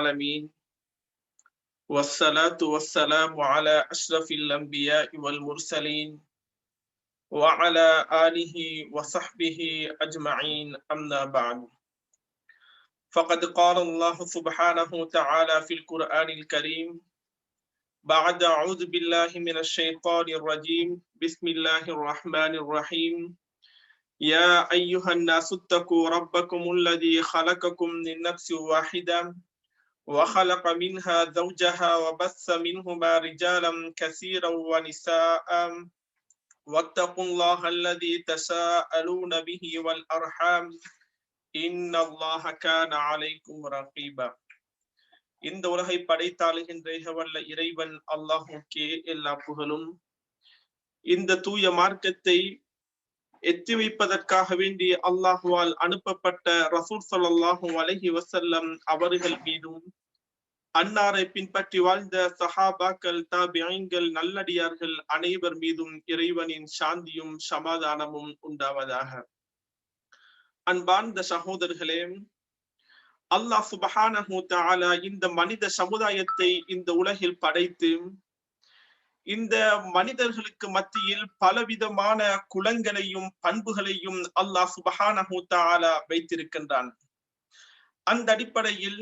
العالمين. والصلاة والسلام على أشرف الأنبياء والمرسلين وعلى آله وصحبه أجمعين. أما بعد فقد قال الله سبحانه تعالى في القرآن الكريم بعد أعوذ بالله من الشيطان الرجيم بسم الله الرحمن الرحيم. يا أيها الناس اتقوا ربكم الذي خلقكم من نفس واحدة وخلق منها زوجها وبث منهما رجالا كثيرا ونساء واتقوا الله الذي تساءلون به والأرحام إن الله كان عليكم رقيبا இந்த உலகை படைத்தாளுகின்ற வல்ல இறைவன் அல்லாஹுக்கே எல்லா புகழும் இந்த தூய மார்க்கத்தை எத்தி வைப்பதற்காக வேண்டி அல்லாஹுவால் அனுப்பப்பட்ட ரசூல் சொல்லாஹு அலஹி வசல்லம் அவர்கள் மீதும் அன்னாரை பின்பற்றி வாழ்ந்த சஹாபாக்கள் தாபியங்கள் நல்லடியார்கள் அனைவர் மீதும் இறைவனின் சாந்தியும் சமாதானமும் உண்டாவதாக. அன்பார்ந்த சகோதரர்களே அல்லாஹ் சுபஹானஹு தாலா இந்த மனித சமுதாயத்தை இந்த உலகில் படைத்து இந்த மனிதர்களுக்கு மத்தியில் பலவிதமான குலங்களையும் பண்புகளையும் அல்லாஹ் சுபஹானஹூத்தாலா வைத்திருக்கின்றான். அந்த அடிப்படையில்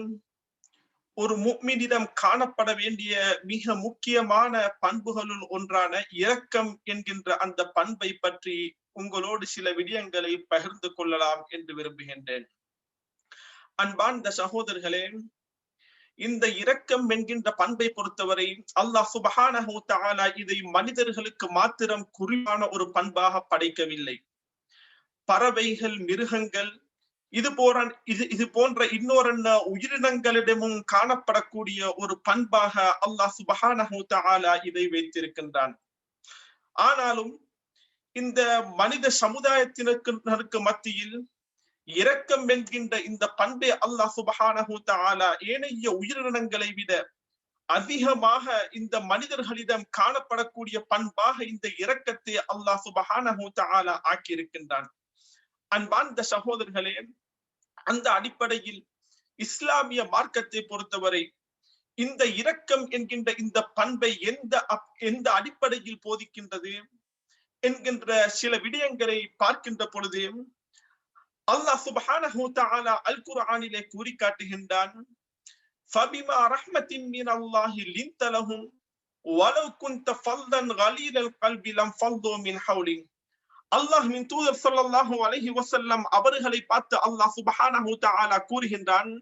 ஒரு முக்மினிடம் காணப்பட வேண்டிய மிக முக்கியமான பண்புகளுள் ஒன்றான இரக்கம் என்கின்ற அந்த பண்பை பற்றி உங்களோடு சில விடயங்களை பகிர்ந்து கொள்ளலாம் என்று விரும்புகின்றேன். அன்பார்ந்த சகோதரர்களே இந்த இரக்கம் என்கின்ற பண்பை பொறுத்தவரை அல்லாஹ் சுபஹானஹு இதை மனிதர்களுக்கு மாத்திரம் குறிவான ஒரு பண்பாக படைக்கவில்லை. பறவைகள் மிருகங்கள் இது போற இது இது போன்ற இன்னொரு உயிரினங்களிடமும் காணப்படக்கூடிய ஒரு பண்பாக அல்லாஹ் சுபஹானஹு ஆலா இதை வைத்திருக்கின்றான். ஆனாலும் இந்த மனித சமுதாயத்தினருக்கு மத்தியில் இரக்கம் என்கின்ற இந்த பண்பை அல்லாஹ் சுபஹானஹு தஆலா ஏனைய உயிரினங்களை விட அதிகமாக இந்த மனிதர்களிடம் காணப்படக்கூடிய பண்பாக இந்த இரக்கத்தை அல்லாஹ் சுபஹானஹு தஆலா ஆக்கியிருக்கின்றான். அன்பார்ந்த சகோதரர்களே அந்த அடிப்படையில் இஸ்லாமிய மார்க்கத்தை பொறுத்தவரை இந்த இரக்கம் என்கின்ற இந்த பண்பை எந்த எந்த அடிப்படையில் போதிக்கின்றது என்கின்ற சில விடயங்களை பார்க்கின்ற பொழுது அல்லாஹ் சுபஹானஹு தஆலா அல் குர்ஆனிலே கூறி காட்டுகின்றான் ஃபபிமா ரஹ்மத்தின் மின் அல்லாஹி லிந்த லஹும் வலவ் குன்த ஃபல்லன் கலீலல் கல்பி லம் ஃபல்லு மின் ஹவுலின் அல்லாஹ்வின் தூதர் ஸல்லல்லாஹு அலைஹி வஸல்லம் அவர்களை பார்த்து அல்லாஹ் சுபஹானஹு தஆலா கூறுகின்றான்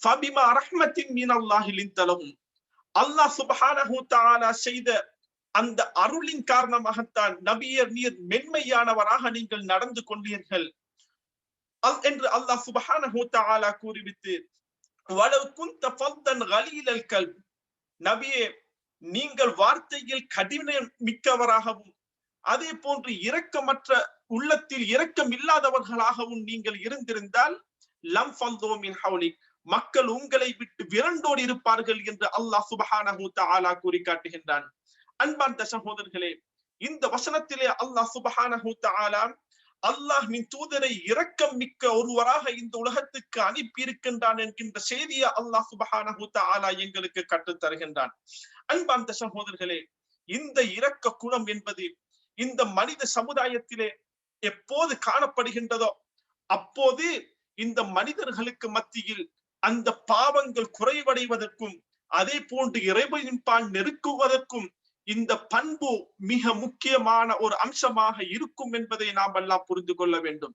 ஃபபிமா ரஹ்மத்தின் மின் அல்லாஹி லிந்த லஹும் அல்லாஹ் சுபஹானஹு தஆலா செய்த அந்த அருளின் காரணமாகத்தான் நபியர் நீர் மென்மையானவராக நீங்கள் நடந்து கொண்டீர்கள். என்று அல்லாஹ் சுபஹானஹு தஆலா கூறிவிட்டு வலவ் குந்த ஃபல்தன் கலீலல் கல்ப். நபியே நீங்கள் வார்த்தையில் கடின மிக்கவராகவும் அதே போன்று இரக்கமற்ற உள்ளத்தில் இரக்கம் இல்லாதவர்களாகவும் நீங்கள் இருந்திருந்தால் லம் ஃபல்தோ மின் ஹவுலிக். மக்கள் உங்களை விட்டு விரண்டோடு இருப்பார்கள் என்று அல்லாஹ் சுபஹானஹு தஆலா கூறி காட்டுகின்றான் அன்பார்ந்த சகோதரர்களே இந்த வசனத்திலே அல்லாஹ் சுபஹானஹு தஆலா அல்லாஹ்வின் தூதரை இரக்கம் மிக்க ஒருவராக இந்த உலகத்துக்கு அனுப்பி இருக்கின்றான் என்கின்ற செய்தியை அல்லாஹ் சுபஹானஹு எங்களுக்கு கற்றுத் தருகின்றான். அன்பார்ந்த சகோதரர்களே இந்த இரக்க குணம் என்பது இந்த மனித சமுதாயத்திலே எப்போது காணப்படுகின்றதோ அப்போது இந்த மனிதர்களுக்கு மத்தியில் அந்த பாவங்கள் குறைவடைவதற்கும் அதே போன்று இறைவனின் பால் நெருக்குவதற்கும் இந்த பண்பு மிக முக்கியமான ஒரு அம்சமாக இருக்கும் என்பதை நாம் எல்லாம் புரிந்து கொள்ள வேண்டும்.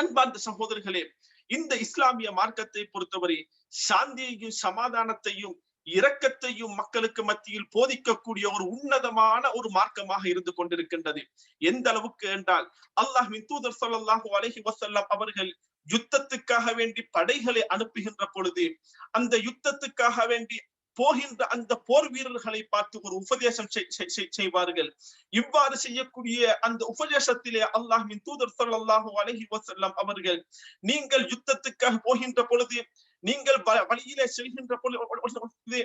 அன்பார்ந்த சகோதரர்களே இந்த இஸ்லாமிய மார்க்கத்தை பொறுத்தவரை சாந்தியையும் சமாதானத்தையும் இரக்கத்தையும் மக்களுக்கு மத்தியில் போதிக்கக்கூடிய ஒரு உன்னதமான ஒரு மார்க்கமாக இருந்து கொண்டிருக்கின்றது. எந்த அளவுக்கு என்றால் அல்லாஹ்வின் தூதர் சொல்லாஹு அலஹி வசல்லாம் அவர்கள் யுத்தத்துக்காக வேண்டி படைகளை அனுப்புகின்ற பொழுது அந்த யுத்தத்துக்காக வேண்டி போகின்ற அந்த போர் வீரர்களை பார்த்து ஒரு உபதேசம் செய்வார்கள். இவ்வாறு செய்யக்கூடிய அந்த உபதேசத்திலே அல்லாஹின் தூதர் சொல்லல்லாஹு அலஹி வசல்லாம் அவர்கள் நீங்கள் யுத்தத்துக்காக போகின்ற பொழுது நீங்கள் வழியிலே செல்கின்ற பொழுது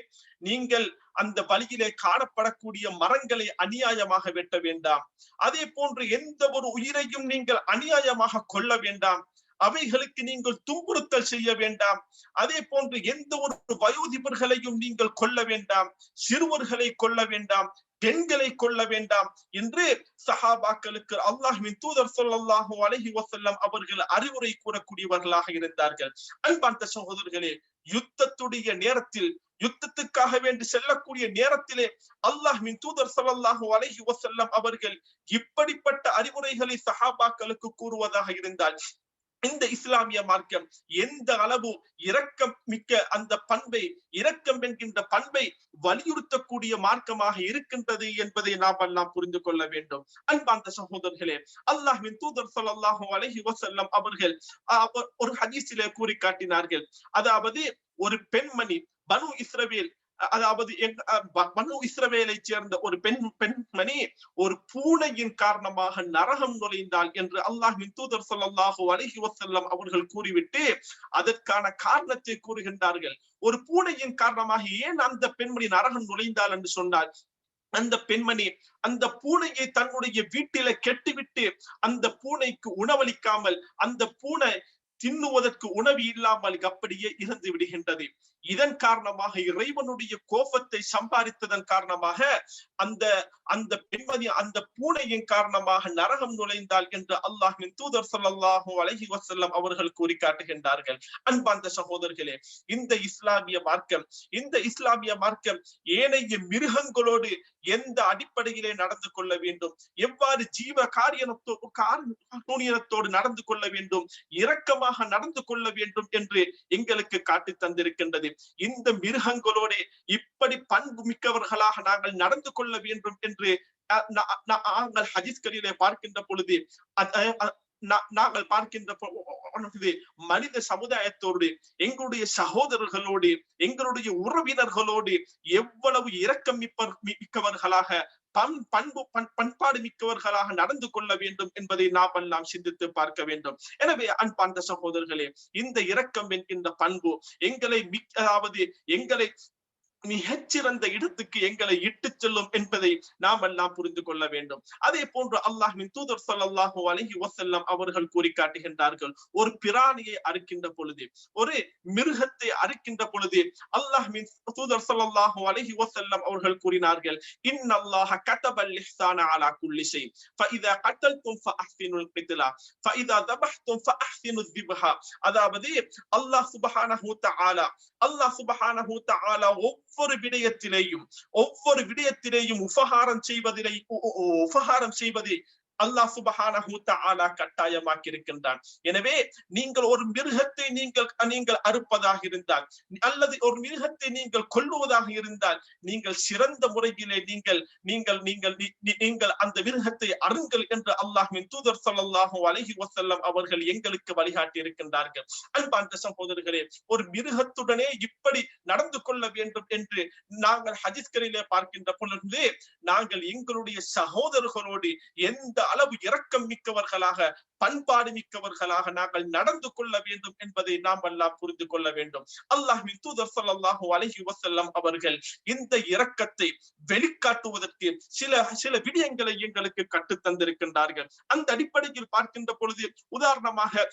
நீங்கள் அந்த வழியிலே காணப்படக்கூடிய மரங்களை அநியாயமாக வெட்ட வேண்டாம். அதே போன்று எந்த ஒரு உயிரையும் நீங்கள் அநியாயமாக கொள்ள வேண்டாம். அவைகளுக்கு நீங்கள் துன்புறுத்தல் செய்ய வேண்டாம். அதே போன்று எந்த ஒரு வயோதிபர்களையும் நீங்கள் கொல்ல வேண்டாம். சிறுவர்களை கொல்ல வேண்டாம். பெண்களை கொள்ள வேண்டாம் என்று சஹாபாக்களுக்கு அல்லாஹின் தூதர் சொல்லல்லாஹு அலஹி வசல்லம் அவர்கள் அறிவுரை கூறக்கூடியவர்களாக இருந்தார்கள். அன்பார்ந்த சகோதரர்களே யுத்தத்துடைய நேரத்தில் யுத்தத்துக்காக வேண்டி செல்லக்கூடிய நேரத்திலே அல்லாஹ்வின் தூதர் சொல்லல்லாஹு அலஹி வசல்லம் அவர்கள் இப்படிப்பட்ட அறிவுரைகளை சஹாபாக்களுக்கு கூறுவதாக இருந்தால் இந்த இஸ்லாமிய மார்க்கம் எந்த அளவு இரக்கம் மிக்க அந்த பண்பை இரக்கம் என்கின்ற பண்பை வலியுறுத்தக்கூடிய மார்க்கமாக இருக்கின்றது என்பதை நாம் எல்லாம் புரிந்து கொள்ள வேண்டும். அன்பாந்த சகோதரர்களே அல்லாஹின் தூதர் சொல்லல்லாஹு அலஹி வசல்லம் அவர்கள் ஒரு ஹதீஸிலே கூறி காட்டினார்கள் அதாவது ஒரு பெண்மணி பனு இஸ்ரவேல் அதாவது மனு இஸ்ரவேலை சேர்ந்த ஒரு பெண் பெண்மணி ஒரு பூனையின் காரணமாக நரகம் நுழைந்தாள் என்று அல்லாஹின் தூதர் சொல்லல்லாஹு அலஹி வசல்லம் அவர்கள் கூறிவிட்டு அதற்கான காரணத்தை கூறுகின்றார்கள். ஒரு பூனையின் காரணமாக ஏன் அந்த பெண்மணி நரகம் நுழைந்தாள் என்று சொன்னார்? அந்த பெண்மணி அந்த பூனையை தன்னுடைய வீட்டில கெட்டுவிட்டு அந்த பூனைக்கு உணவளிக்காமல் அந்த பூனை தின்னுவதற்கு உணவு இல்லாமல் அப்படியே இறந்து விடுகின்றது. இதன் காரணமாக இறைவனுடைய கோபத்தை சம்பாதித்ததன் காரணமாக அந்த அந்த பெண்மதி அந்த பூனையின் காரணமாக நரகம் நுழைந்தாள் என்று அல்லாஹின் தூதர் சொல்லல்லாஹு அலஹி வசல்லம் அவர்கள் கூறி காட்டுகின்றார்கள் அன்பார்ந்த சகோதரர்களே இந்த இஸ்லாமிய மார்க்கம் இந்த இஸ்லாமிய மார்க்கம் ஏனைய மிருகங்களோடு எந்த அடிப்படையிலே நடந்து கொள்ள வேண்டும்? எவ்வாறு ஜீவ காரியத்தோ காரணத்தோடு நடந்து கொள்ள வேண்டும்? இரக்கமாக நடந்து கொள்ள வேண்டும் என்று எங்களுக்கு காட்டி தந்திருக்கின்றது இந்த மிருகங்களோடு இப்படி பண்பு மிக்கவர்களாக நாங்கள் நடந்து கொள்ள வேண்டும் என்று நாங்கள் ஹதீஸ்களிலே பார்க்கின்ற பொழுது நாங்கள் பார்க்கின்ற மனித சமுதாயத்தோடு எங்களுடைய சகோதரர்களோடு எங்களுடைய உறவினர்களோடு எவ்வளவு இரக்கம் மிக்கவர்களாக பண் பண்பு பண்பாடு மிக்கவர்களாக நடந்து கொள்ள வேண்டும் என்பதை நாம் எல்லாம் சிந்தித்து பார்க்க வேண்டும். எனவே அன்பார்ந்த சகோதரர்களே இந்த இரக்கம் என்கின்ற பண்பு எங்களை அதாவது எங்களை மிகச்சிறந்த இடத்துக்கு எங்களை இட்டு செல்லும் என்பதை நாம் எல்லாம் புரிந்து கொள்ள வேண்டும். அதே போன்று அல்லாஹின் தூதர் சல்லாஹு அலஹி வசல்லம் அவர்கள் கூறி காட்டுகின்றார்கள் ஒரு பிராணியை அறுக்கின்ற பொழுது ஒரு மிருகத்தை அறுக்கின்ற பொழுது அல்லாஹின் தூதர் சல்லாஹு அலஹி வசல்லம் அவர்கள் கூறினார்கள் இன் அல்லாஹ கதபல் இஹ்சான அலா குல்லி ஷை ஃபஇதா கத்தல்தும் ஃபஅஹ்சினுல் கித்லா ஃபஇதா தபஹ்தும் ஃபஅஹ்சினுல் திபஹா. அதாவது அல்லாஹ் சுப்ஹானஹு தஆலா அல்லாஹ் சுப்ஹானஹு தஆலா ஒவ்வொரு விடயத்திலேயும் ஒவ்வொரு விடயத்திலேயும் உபகாரம் செய்வதிலே உபகாரம் செய்வதை அல்லாஹ் சுபஹான கட்டாயமாக்கி இருக்கின்றான் எனவே நீங்கள் ஒரு மிருகத்தை நீங்கள் நீங்கள் அறுப்பதாக இருந்தால் அல்லது ஒரு மிருகத்தை நீங்கள் கொல்லுவதாக இருந்தால் நீங்கள் சிறந்த முறையிலே நீங்கள் நீங்கள் நீங்கள் நீங்கள் அந்த மிருகத்தை அருங்கள் என்று அல்லாஹின் தூதர் ஸல்லல்லாஹு அலைஹி வசல்லம் அவர்கள் எங்களுக்கு வழிகாட்டி இருக்கின்றார்கள் அன்பார்ந்த சகோதரர்களே ஒரு மிருகத்துடனே இப்படி நடந்து கொள்ள வேண்டும் என்று நாங்கள் ஹஜிஸ்கரிலே பார்க்கின்ற பொழுது நாங்கள் எங்களுடைய சகோதரர்களோடு எந்த அளவு இரக்கம் மிக்கவர்களாக பண்பாடு மிக்கவர்களாக நாங்கள் நடந்து கொள்ள வேண்டும் என்பதை நாம் எல்லாம் புரிந்து கொள்ள வேண்டும். அல்லாஹின் தூதர் ஸல்லல்லாஹு அலஹி வசல்லம் அவர்கள் இந்த இரக்கத்தை வெளிக்காட்டுவதற்கு சில சில விடயங்களை எங்களுக்கு கற்றுத்தந்திருக்கின்றார்கள். அந்த அடிப்படையில் பார்க்கின்ற பொழுது உதாரணமாக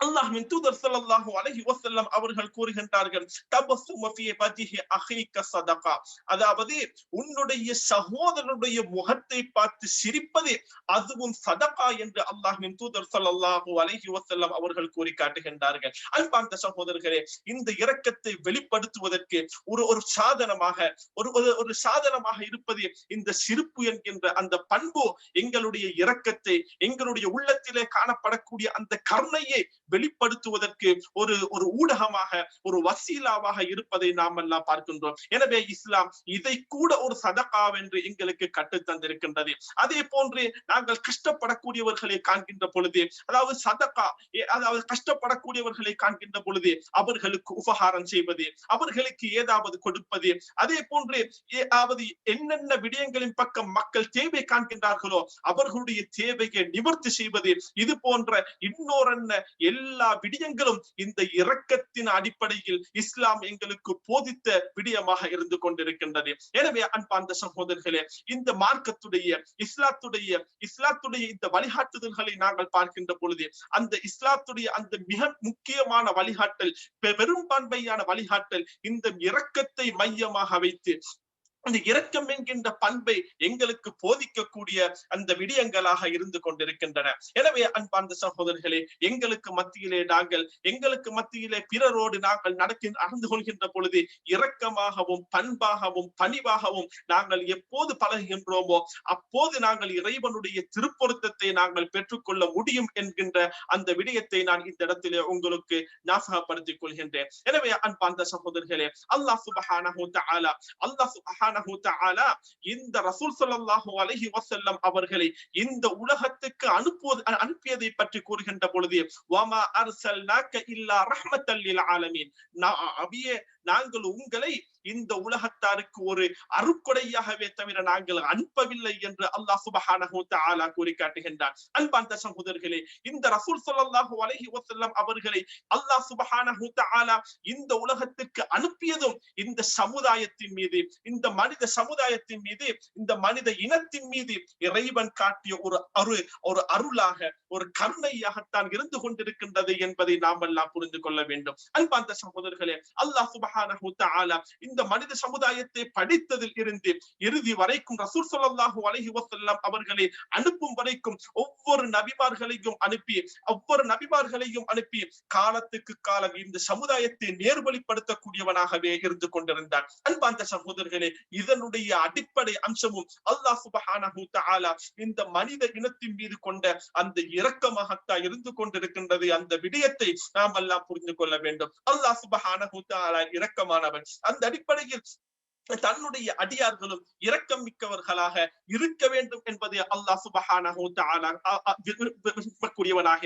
அல்லாஹின் தூதர் ஸல்லல்லாஹு அலஹி வசல்லம் அவர்கள் கூறுகின்றார்கள் தபஸ்ஸும ஃபீ வஜ்ஹி அஹீக ஸதகா அதாவது உன்னுடைய சகோதரனுடைய முகத்தை பார்த்து சிரிப்பது அதுவும் சதகா என்று அல்லாஹின் தூதர் ஸல்லல்லாஹு அலஹி வசல்லம் அவர்கள் கூறி காட்டுகின்றார்கள். அன்பார்ந்த சகோதரர்களே இந்த இரக்கத்தை வெளிப்படுத்துவதற்கு ஒரு ஒரு சாதனமாக ஒரு ஒரு சாதனமாக இருப்பது இந்த சிரிப்பு என்கின்ற அந்த பண்பு எங்களுடைய இரக்கத்தை எங்களுடைய உள்ளத்திலே காணப்படக்கூடிய அந்த கருணையை வெளிப்படுத்துவதற்கு ஒரு ஒரு ஊடகமாக ஒரு வசீலாவாக இருப்பதை நாம் எல்லாம் பார்க்கின்றோம். எனவே இஸ்லாம் இதை கூட ஒரு சதகாவென்று எங்களுக்கு கட்டு தந்திருக்கின்றது. அதே போன்று நாங்கள் கஷ்டப்படக்கூடியவர்களை காண்கின்ற பொழுது அதாவது சதகா அதாவது கஷ்டப்படக்கூடியவர்களை காண்கின்ற பொழுது அவர்களுக்கு உபகாரம் செய்வது அவர்களுக்கு ஏதாவது கொடுப்பது அதே போன்று ஏதாவது என்னென்ன விடயங்களின் பக்கம் மக்கள் தேவை காண்கின்றார்களோ அவர்களுடைய தேவையை நிவர்த்தி செய்வது இது போன்ற இன்னொரு எல்லா விடயங்களும் இந்த இரக்கத்தின் அடிப்படையில் இஸ்லாம் எங்களுக்கு போதித்த விடயமாக இருந்து கொண்டிருக்கின்றது. எனவே அன்பார்ந்த சகோதரர்களே இந்த மார்க்கத்துடைய இஸ்லாத்துடைய இஸ்லாத்துடைய இந்த வழிகாட்டுதல்களை நாங்கள் பார்க்கின்ற பொழுது அந்த இஸ்லாத்துடைய அந்த மிக முக்கியமான வழிகாட்டல் பெரும்பான்மையான வழிகாட்டல் இந்த இரக்கத்தை மையமாக வைத்து அந்த இரக்கம் என்கின்ற பண்பை எங்களுக்கு போதிக்கக்கூடிய அந்த விடயங்களாக இருந்து கொண்டிருக்கின்றன. எனவே அன்பார்ந்த சகோதரர்களே எங்களுக்கு மத்தியிலே நாங்கள் எங்களுக்கு மத்தியிலே பிறரோடு நாங்கள் நடக்க நடந்து கொள்கின்ற பொழுது இரக்கமாகவும் பண்பாகவும் பணிவாகவும் நாங்கள் எப்போது பழகுகின்றோமோ அப்போது நாங்கள் இறைவனுடைய திருப்பொருத்தத்தை நாங்கள் பெற்றுக்கொள்ள முடியும் என்கின்ற அந்த விடயத்தை நான் இந்த இடத்திலே உங்களுக்கு ஞாபகப்படுத்திக் கொள்கின்றேன். எனவே அன்பார்ந்த சகோதரர்களே அல்லாஹ் சுபஹானஹு தஆலா அல்லாஹ் சுபஹான சுபஹானஹு தஆலா இந்த ரசூல் ஸல்லல்லாஹு அலைஹி வஸல்லம் அவர்களை இந்த உலகத்துக்கு அனுப்புவது அனுப்பியதை பற்றி கூறுகின்ற பொழுது வமா அர்சல்னாக இல்லா ரஹ்மத்தல் லில் ஆலமீன். நபியே நாங்கள் உங்களை இந்த உலகத்தாருக்கு ஒரு அருக்குடையாகவே தவிர நாங்கள் அனுப்பவில்லை என்று அல்லாஹ் சுபஹானஹு தஆலா கூறி காட்டுகின்றார் அன்பார்ந்த சகோதரர்களே இந்த ரசூல் சொல்லாஹு அலஹி வசல்லம் அவர்களை அல்லாஹ் சுபஹானஹு தஆலா இந்த உலகத்துக்கு அனுப்பியதும் இந்த சமுதாயத்தின் மீது இந்த மனித சமுதாயத்தின் மீது இந்த மனித இனத்தின் மீது இறைவன் காட்டிய ஒரு அரு ஒரு அருளாக ஒரு கருணையாகத்தான் இருந்து கொண்டிருக்கின்றது என்பதை நாம் எல்லாம் புரிந்து கொள்ள வேண்டும். அன்பாந்த சகோதரர்களே அல்லாஹ் சுபஹா சுபஹானஹு தஆலா இந்த மனித சமுதாயத்தை படித்ததில் இருந்து இறுதி வரைக்கும் ரசூல் ஸல்லல்லாஹு அலஹி வசல்லாம் அவர்களை அனுப்பும் வரைக்கும் ஒவ்வொரு நபிமார்களையும் அனுப்பி ஒவ்வொரு நபிமார்களையும் அனுப்பி காலத்துக்கு காலம் இந்த சமுதாயத்தை நேர்வழிப்படுத்தக்கூடியவனாகவே இருந்து கொண்டிருந்தார் அன்பாந்த சகோதரர்களே இதனுடைய அடிப்படை அம்சமும் அல்லாஹ் சுபஹானஹு தஆலா இந்த மனித இனத்தின் மீது கொண்ட அந்த இரக்கமாகத்தான் இருந்து கொண்டிருக்கின்றது. அந்த விடயத்தை நாம் எல்லாம் புரிந்து கொள்ள வேண்டும். அல்லாஹ் சுபஹானஹு தஆலா இரக்கமானவன். அந்த அடிப்படையில் தன்னுடைய அடியார்களும் இரக்கம் மிக்கவர்களாக இருக்க வேண்டும் என்பது அல்லாஹ் சுபஹானஹு தஆலா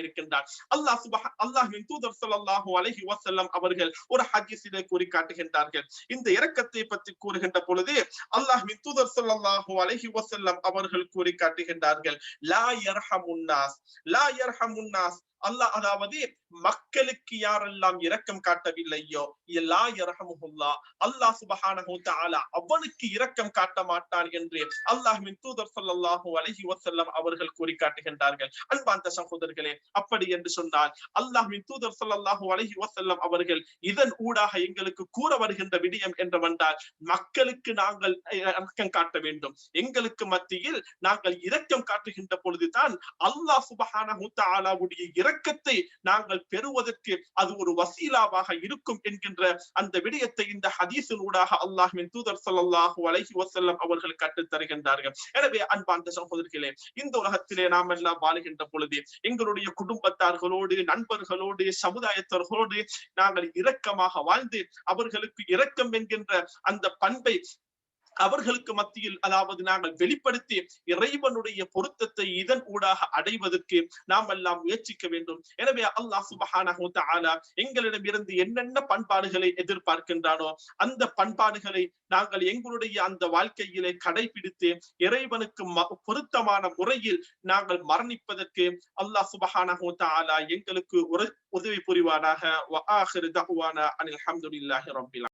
இருக்கின்றார் அல்லாஹ் சுபஹ அல்லாஹின் தூதர் ஸல்லல்லாஹு அலஹி வசல்லம் அவர்கள் ஒரு ஹதீஸிலே கூறி காட்டுகின்றார்கள். இந்த இரக்கத்தை பற்றி கூறுகின்ற பொழுது அல்லாஹ்வின் தூதர் ஸல்லல்லாஹு அலஹி வசல்லம் அவர்கள் கூறி காட்டுகின்றார்கள் லா யர்ஹமுன்னாஸ் லா யர்ஹமுன்னாஸ் அல்லாஹ் அதாவது மக்களுக்கு யாரெல்லாம் இரக்கம் காட்டவில்லையோ எல்லா இரஹமுல்லா அல்லாஹ் சுபஹானஹு அவனுக்கு இரக்கம் காட்ட மாட்டான் என்று அல்லாஹ்வின் தூதர் சொல்லல்லாஹு அலஹி வசல்லம் அவர்கள் கூறி காட்டுகின்றார்கள் அன்பாந்த சகோதரர்களே அப்படி என்று சொன்னால் அல்லாஹ்வின் தூதர் சொல்லல்லாஹு அலஹி வசல்லம் அவர்கள் இதன் ஊடாக எங்களுக்கு கூற வருகின்ற விடயம் என்றவென்றால் மக்களுக்கு நாங்கள் இரக்கம் காட்ட வேண்டும். எங்களுக்கு மத்தியில் நாங்கள் இரக்கம் காட்டுகின்ற பொழுதுதான் அல்லாஹ் சுபஹானஹூத்த ஆலாவுடைய இரக்கம் இரக்கத்தை நாங்கள் பெறுவதற்கு அது ஒரு வசீலாவாக இருக்கும் என்கின்ற அந்த விடயத்தை இந்த ஹதீஸின் அல்லாஹின் தூதர் சல்லாஹு அலஹி வசல்லம் அவர்கள் கற்றுத்தருகின்றார்கள் எனவே அன்பார்ந்த சகோதரிகளே இந்த உலகத்திலே நாம் எல்லாம் வாழுகின்ற பொழுது எங்களுடைய குடும்பத்தார்களோடு நண்பர்களோடு சமுதாயத்தர்களோடு நாங்கள் இரக்கமாக வாழ்ந்து அவர்களுக்கு இரக்கம் என்கின்ற அந்த பண்பை அவர்களுக்கு மத்தியில் அதாவது நாங்கள் வெளிப்படுத்தி இறைவனுடைய பொருத்தத்தை இதன் ஊடாக அடைவதற்கு நாம் எல்லாம் முயற்சிக்க வேண்டும். எனவே அல்லாஹ் சுபஹானஹு தஆலா எங்களிடம் இருந்து என்னென்ன பண்பாடுகளை எதிர்பார்க்கின்றானோ அந்த பண்பாடுகளை நாங்கள் எங்களுடைய அந்த வாழ்க்கையிலே கடைபிடித்து இறைவனுக்கு பொருத்தமான முறையில் நாங்கள் மரணிப்பதற்கு அல்லாஹ் சுபஹானஹு தஆலா எங்களுக்கு ஒரு உதவி புரிவானாக. வ ஆஹிரு தஅவானா அனில் ஹம்துலில்லாஹி ரப்பில்